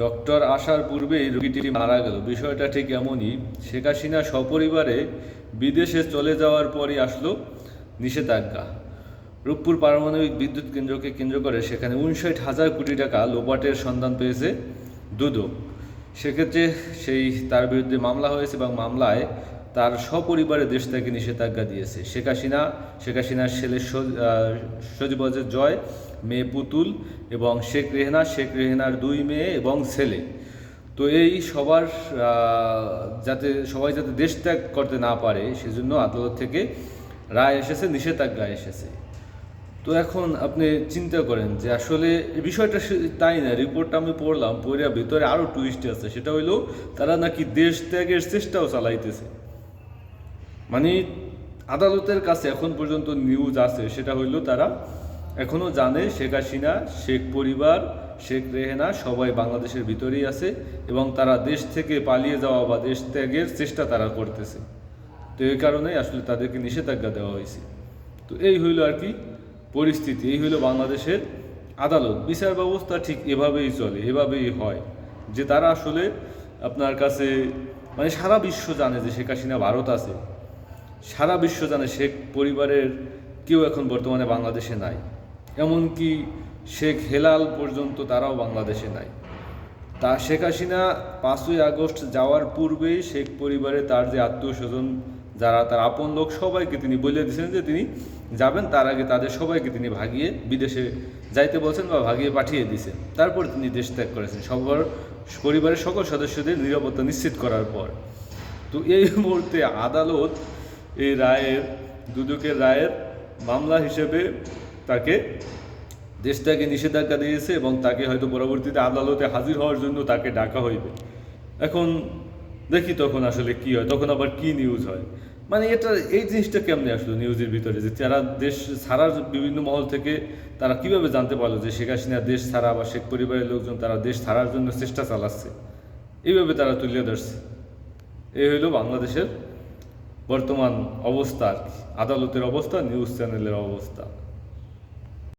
Doctor আসার পূর্বেই রোগীটি মারা গেল। বিষয়টা ঠিক এমনই, শেখ হাসিনা সপরিবারে বিদেশে চলে যাওয়ার পরই আসলো নিষেধাজ্ঞা। রূপপুর পারমাণবিক বিদ্যুৎ কেন্দ্রকে কেন্দ্র করে সেখানে উনষাট হাজার কোটি টাকা লোপাটের সন্ধান পেয়েছে দুদক। সেক্ষেত্রে সেই তার বিরুদ্ধে মামলা হয়েছে এবং মামলায় তার সপরিবারে দেশ থেকে নিষেধাজ্ঞা দিয়েছে। শেখ হাসিনা, শেখ হাসিনার ছেলে সজ- সজীবজের জয়, মেয়ে পুতুল এবং শেখ রেহনা, শেখ রেহনার দুই মেয়ে এবং ছেলে। তো এই সবার যাতে, সবাই যাতে দেশ ত্যাগ করতে না পারে, সেজন্য আদালত থেকে রায় এসেছে, নিষেধাজ্ঞা এসেছে। তো এখন আপনি চিন্তা করেন যে আসলে বিষয়টা তাই না? রিপোর্টটা আমি পড়লাম, পড়ে ভিতরে আরও টুইস্ট আছে। সেটা হইল, তারা নাকি দেশ ত্যাগের চেষ্টাও চালাইতেছে। মানে আদালতের কাছে এখন পর্যন্ত নিউজ আছে, সেটা হইল তারা এখনও জানে শেখ হাসিনা, শেখ পরিবার, শেখ রেহেনা সবাই বাংলাদেশের ভিতরেই আছে এবং তারা দেশ থেকে পালিয়ে যাওয়া বা দেশ ত্যাগের চেষ্টা তারা করতেছে। তো এই কারণে আসলে তাদেরকে নিষেধাজ্ঞা দেওয়া হয়েছে। তো এই হইল আর কি পরিস্থিতি, এই হইল বাংলাদেশের আদালত। বিচার ব্যবস্থা ঠিক এভাবেই চলে, এভাবেই হয় যে তারা আসলে আপনার কাছে মানে সারা বিশ্ব জানে যে শেখ হাসিনা ভারত আছে। সারা বিশ্ব জানে শেখ পরিবারের কেউ এখন বর্তমানে বাংলাদেশে নাই। এমনকি শেখ হেলাল পর্যন্ত তারাও বাংলাদেশে নাই। তা শেখ হাসিনা পাঁচই আগস্ট যাওয়ার পূর্বেই শেখ পরিবারে তার যে আত্মীয় স্বজন, যারা তার আপন লোক, সবাইকে তিনি বলে দিয়েছেন যে তিনি যাবেন। তার আগে তাদের সবাইকে তিনি ভাগিয়ে বিদেশে যাইতে বলছেন বা ভাগিয়ে পাঠিয়ে দিয়েছেন। তারপর তিনি দেশ ত্যাগ করেছেন। সবার পরিবারের সকল সদস্যদের নিরাপত্তা নিশ্চিত করার পর। তো এই মুহূর্তে আদালত এই রায়ের, দুদকের রায়ের মামলা হিসেবে তাকে দেশ থেকে নিষেধাজ্ঞা দিয়েছে এবং তাকে হয়তো পরবর্তীতে আদালতে হাজির হওয়ার জন্য তাকে ডাকা হইবে। এখন দেখি তখন আসলে কি হয়, তখন আবার কি নিউজ হয়? মানে এটা, এই জিনিসটা কেমনে আসলো নিউজের ভিতরে যে যারা দেশ ছাড়ার বিভিন্ন মহল থেকে তারা কীভাবে জানতে পারল যে শেখ হাসিনা দেশ ছাড়া বা শেখ পরিবারের লোকজন তারা দেশ ছাড়ার জন্য চেষ্টা চালাচ্ছে? এইভাবে তারা তুলে ধরছে। এই হইল বাংলাদেশের বর্তমান অবস্থা আদালতের অবস্থা নিউজ চ্যানেলের অবস্থা।